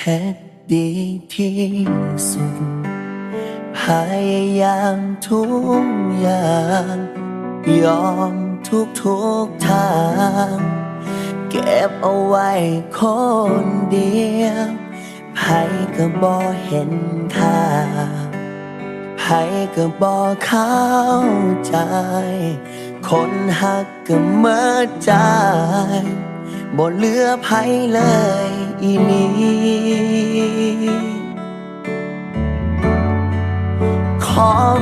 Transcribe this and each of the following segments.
ฮ็ดดีที่สุด พยายามทุกอย่าง ยอมทุกทุกทาง เก็บเอาไว้คนเดียวไผก็บ่เห็นค่าไผก็บ่เข้าใจ คนหักก็เมื่อใจบ่เหลือไผเลยอีห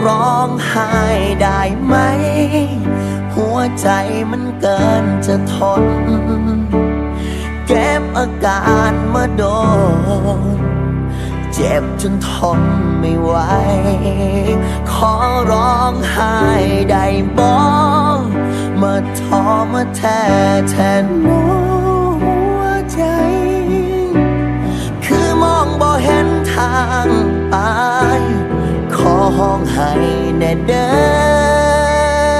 ร้องไห้ได้ไหม หัวใจมันเกินจะทน เก็บอาการมาโดน เจ็บจนทนไม่ไหว ขอร้องไห้ได้บอกมาทอมาแท้แทนหัว เด้อ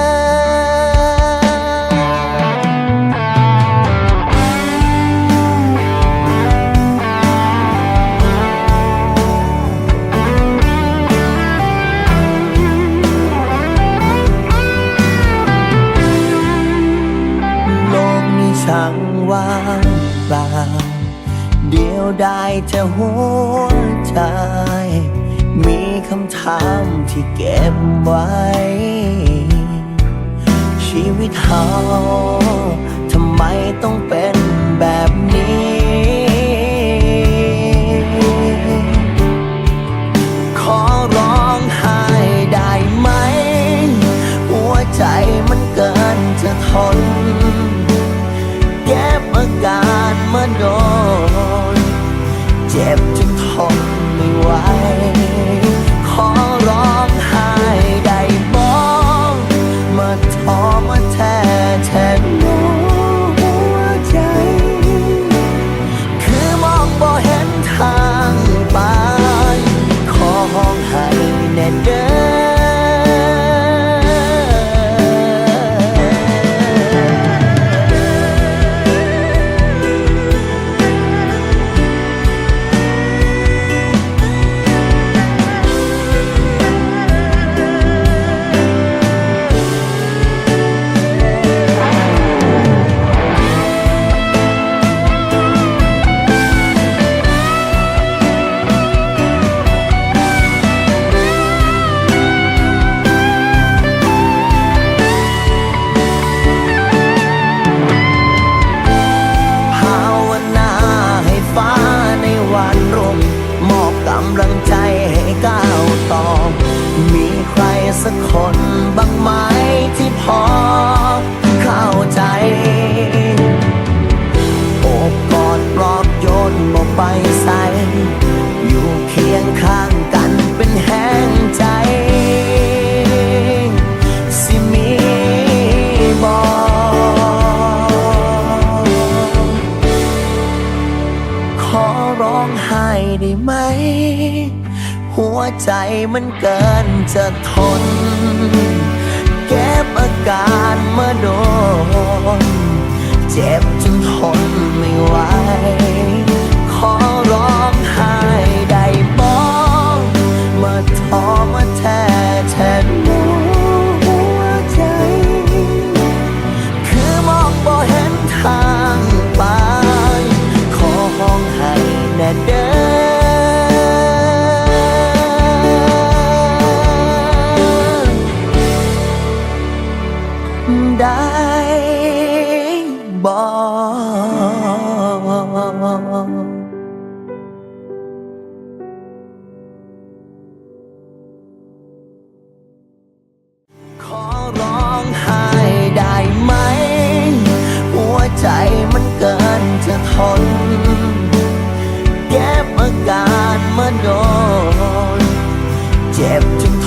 โลกนี้ช่างว่างเปล่า เดียวได้แต่หัวใจ มีคำถามที่เก็บไว้ ให้ก้าวต่อ มีใครสักคนบ้างไหมที่พอเข้าใจโอบกอดปลอบโยนบอกไปใส่อยู่เคียงข้างกันเป็นแห้งใจสิมีบอกขอร้องไห้ได้ไหม หัวใจมันเกินจะทน เก็บอาการมาโดน เจ็บจนทนไม่ไหว น เก็บอาการมาโดนเจ็บจน